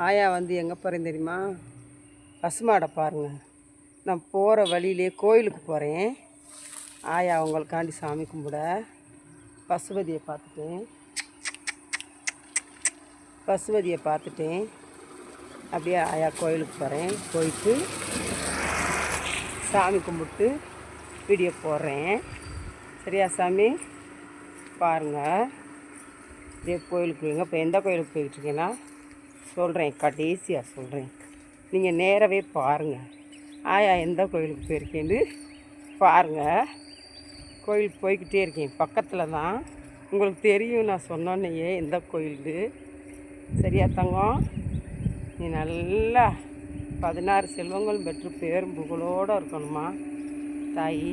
ஆயா வந்து எங்கே போகிறேன் தெரியுமா? பசுமாடை பாருங்கள் நான் போகிற வழியிலே கோயிலுக்கு போகிறேன் ஆயா அவங்களுக்காண்டி சாமி கும்பிட. பசுபதியை பார்த்துட்டேன். பசுபதியை பார்த்துட்டேன். அப்படியே ஆயா கோயிலுக்கு போகிறேன் போயிட்டு சாமி கும்பிட்டு வீடியோ போடுறேன். சரியா சாமி? பாருங்கள் இதே கோயிலுக்கு போய்ங்க இப்போ எந்த கோயிலுக்கு போயிட்டு சொல்கிறேன் கடைசியாக சொல்கிறேன் நீங்கள் நேரவே பாருங்கள் ஆயா எந்த கோயிலுக்கு போயிருக்கேன்னு பாருங்கள் கோயிலுக்கு போய்கிட்டே இருக்கேன். பக்கத்தில் தான். உங்களுக்கு தெரியும் நான் சொன்னோன்னையே எந்த கோயிலுக்கு சரியா தங்கம்? நீ நல்லா பதினாறு செல்வங்கள் பெற்று பேரும் புகழோடு இருக்கணுமா? தாயி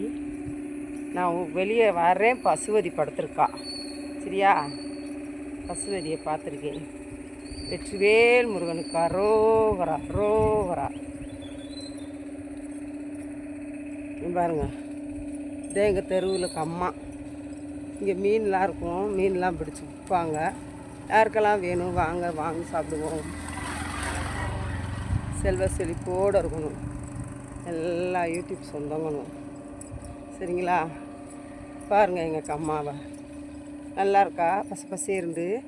நான் வெளியே வர்றேன். பசுவதி படுத்திருக்கா. சரியா? பசுவதியை பார்த்துருக்கேன். வெற்றிவேல் முருகனுக்கு அரோகரா அரோகரா பாருங்க. இதே எங்கள் தெருவில் அம்மா. இங்கே மீன்லாம் இருக்கும். மீன்லாம் பிடிச்சி விற்பாங்க. யாருக்கெல்லாம் வேணும் வாங்க வாங்கி சாப்பிடுவோம். செல்வ செழிப்போடு இருக்கணும். எல்லா யூடியூப் சொந்தங்களும். சரிங்களா? பாருங்கள் எங்கள் அம்மாவை. நல்லா இருக்கா? பசு பசி இருந்து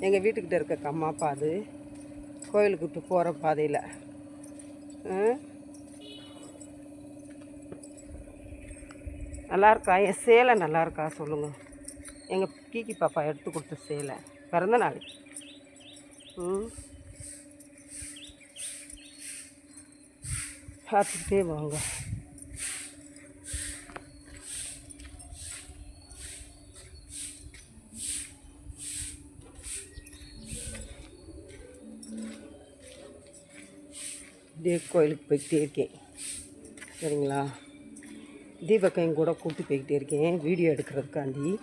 எங்கள் வீட்டுக்கிட்ட இருக்க கம்மா பாது கோயிலுக்கு விட்டு போகிற பாதையில். நல்லா இருக்கா? என் சேலை நல்லாயிருக்கா சொல்லுங்கள் எங்கள் கீக்கி பாப்பா எடுத்து கொடுத்த சேலை. பிறந்த நாள். ம். பார்த்துக்கிட்டே வாங்க. தேவ் கோயிலுக்கு போய்கிட்டே இருக்கேன். சரிங்களா? தீபக்கையும் என் கூட கூட்டி போய்கிட்டே இருக்கேன் வீடியோ எடுக்கிறதுக்காண்டி.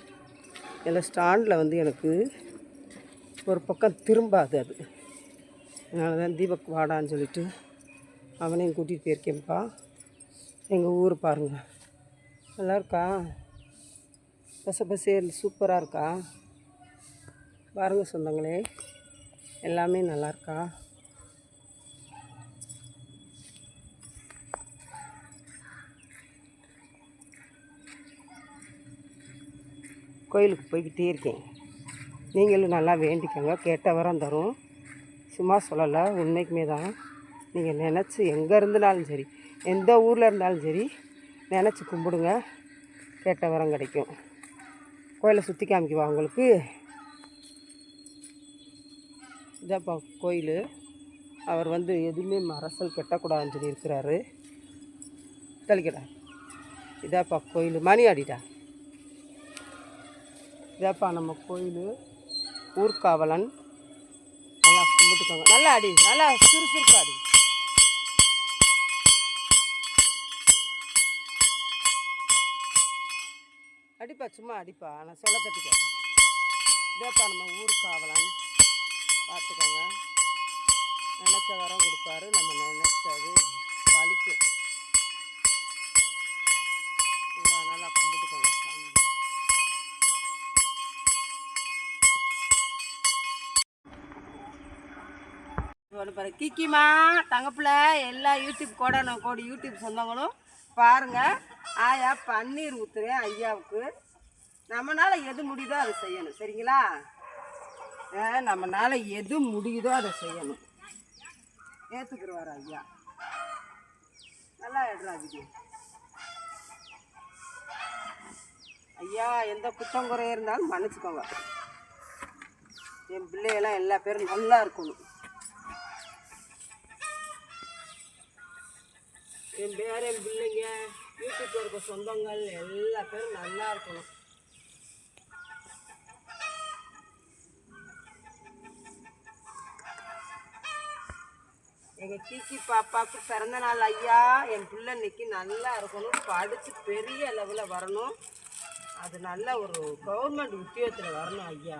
இதில் ஸ்டாண்டில் வந்து எனக்கு ஒரு பக்கம் திரும்பாது அது. அதனால தான் தீபக் வாடான்னு சொல்லிட்டு அவனையும் கூட்டிகிட்டு போயிருக்கேன்ப்பா. எங்கள் ஊர் பாருங்கள் நல்லா இருக்கா? பச பசேல் சூப்பராக இருக்கா? பாருங்கள் சொந்தங்களே. எல்லாமே நல்லா இருக்கா? கோயிலுக்கு போய்கிட்டே இருக்கேன். நீங்களும் நல்லா வேண்டிக்கோங்க. கேட்ட வரம் தரும். சும்மா சொல்லலை உண்மைக்குமே தான். நீங்கள் நினச்சி எங்கே இருந்தாலும் சரி எந்த ஊரில் இருந்தாலும் சரி நினச்சி கும்பிடுங்க. கேட்ட வரம் கிடைக்கும். கோயிலை சுற்றி காமிக்குவா உங்களுக்கு? இதாப்பா கோயில். அவர் வந்து எதுவுமே மரசல் கெட்டக்கூடாதுன்னு சொல்லி இருக்கிறாரு தெளிக்கடா. இதாப்பா கோயில். மணி ஆடிட்டா? இதாப்பா நம்ம கோயில் ஊர்காவலன். நல்லா கும்பிட்டுக்கோங்க. நல்லா அடி நல்லா சுறுசுறுப்பா அடி. அடிப்பா சும்மா அடிப்பா. நான் சொல்ல தட்டிக்காது இதேப்பா நம்ம ஊர்காவலன். பார்த்துக்கோங்க. நினச்ச வரம் கொடுப்பாரு. நம்ம நினச்சது ஒன்று பாரு. கிக்கிமா தங்கப்பில் எல்லா யூடியூப் கோடான கோடி யூடியூப் சொந்தங்களும் பாருங்கள் ஆயா பன்னீர் ஊற்றுறேன் ஐயாவுக்கு. நம்மளால் எது முடியுதோ அதை செய்யணும். சரிங்களா? நம்மளால் எது முடியுதோ அதை செய்யணும். ஏற்றுக்குருவார் ஐயா. நல்லா எடுறாதிக்கு ஐயா எந்த குற்றம் குறை இருந்தாலும் மன்னிச்சுக்கோங்க. என் பிள்ளையெல்லாம் எல்லா பேரும் நல்லா இருக்கணும். என் பேர் என் பிள்ளைங்க வீட்டுக்கு இருக்க சொந்தங்கள் எல்லா பேரும் நல்லா இருக்கணும். எங்கள் கீச்சி பாப்பாவுக்கு பிறந்த நாள் ஐயா என் பிள்ளை இன்னைக்கு நல்லா இருக்கணும். படித்து பெரிய லெவலில் வரணும். அது நல்ல ஒரு கவர்மெண்ட் உத்தியோகத்தில் வரணும் ஐயா.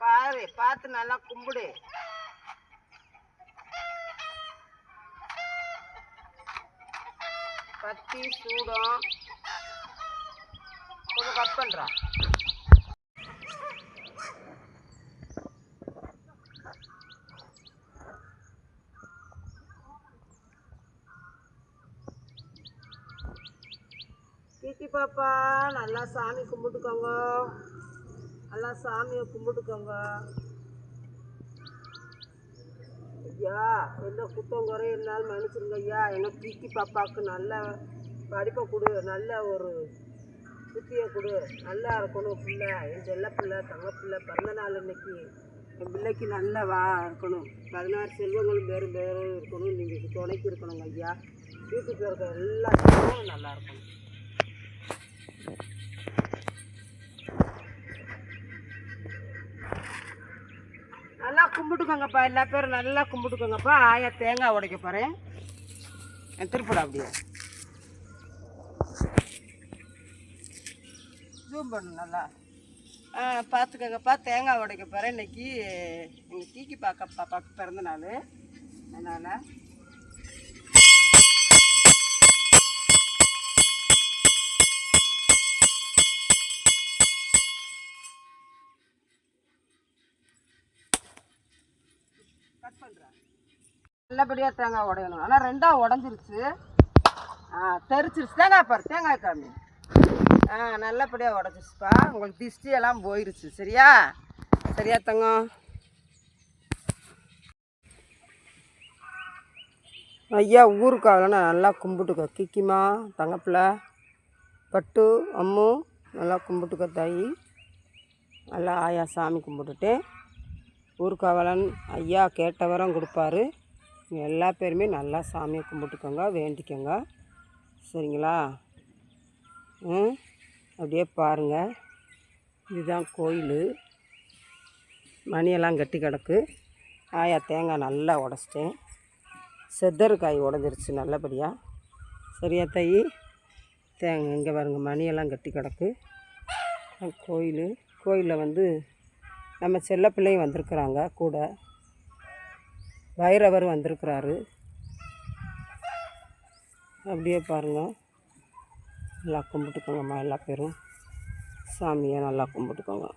பாரு பார்த்து நல்லா கும்பிடு. பத்தி சூடம். கொஞ்சம் கட் பண்ணுறான் பாப்பா நல்லா சாமி கும்பிட்டுக்கோங்க. நல்லா சாமியை கும்பிட்டுக்கோங்க. ஐயா எந்த குத்தம் குறை இருந்தாலும் மன்னிச்சிருங்க ஐயா. எங்கள் கீக்கி பாப்பாவுக்கு நல்ல படிப்பை கொடு நல்ல ஒரு புத்தியை கொடு. நல்லா இருக்கணும் பிள்ளை. என் செல்ல பிள்ளை தங்க பிள்ளை. பிறந்த நாள் இன்னைக்கு என் பிள்ளைக்கு நல்லா வா இருக்கணும். பதினாறு செல்வங்களும் பேரும் பேரும் இருக்கணும். நீங்கள் துணைக்கு இருக்கணுங்க ஐயா. வீட்டுக்கு இருக்கிற எல்லா செல்வங்களும் நல்லா இருக்கணும். நல்லா கும்பிட்டுக்கோங்கப்பா. எல்லா பேரும் நல்லா கும்பிட்டுக்கோங்கப்பா. ஆயா தேங்காய் உடைக்க போகிறேன் திருப்படா அப்படியே. ஜூம் பண்ணு நல்லா. ஆ பார்த்துக்கோங்கப்பா தேங்காய் உடைக்க போகிறேன் இன்னைக்கு எங்கள் கீக்கி பார்க்க பாப்பாவுக்கு பிறந்த நாள். அதனால் பண்ணுறேன் நல்லபடியாக தேங்காய் உடையணும். ஆனால் ரெண்டாக உடஞ்சிருச்சு. ஆ தெரிச்சிருச்சு. தேங்காய் பாரு தேங்காய் காமி ஆ நல்லபடியாக உடஞ்சிருச்சுப்பா. உங்களுக்கு திஷ்டி எல்லாம் போயிருச்சு. சரியா? சரியா தங்கம்? ஐயா ஊருக்காகலாம் நல்லா கும்பிட்டுக்கோ. கிக்கிமா தங்கப்பில் பட்டு அம்மு நல்லா கும்பிட்டுக்கோ தாயி. நல்லா ஆயா சாமி கும்பிட்டுட்டேன் ஊர்காவலன் ஐயா கேட்டவரம் கொடுப்பாரு. எல்லா பேருமே நல்லா சாமியை கும்பிட்டுக்கோங்க வேண்டிக்கோங்க. சரிங்களா? ம்? அப்படியே பாருங்கள் இதுதான் கோயில். மணியெல்லாம் கட்டி கிடக்கு. ஆயா தேங்காய் நல்லா உடச்சிட்டேன். செத்தருக்காய் உடஞ்சிருச்சு நல்லபடியாக சரியா தாயி? தேங்காய் இங்கே பாருங்க மணியெல்லாம் கட்டி கிடக்கு. கோயில். கோயிலில் வந்து நம்ம செல்ல பிள்ளையும் வந்திருக்குறாங்க கூட. பைரவர் வந்திருக்கிறாரு. அப்படியே பாருங்கள் நல்லா கும்பிட்டுக்கோங்கம்மா எல்லா பேரும். சாமியை நல்லா கும்பிட்டுக்கோங்க.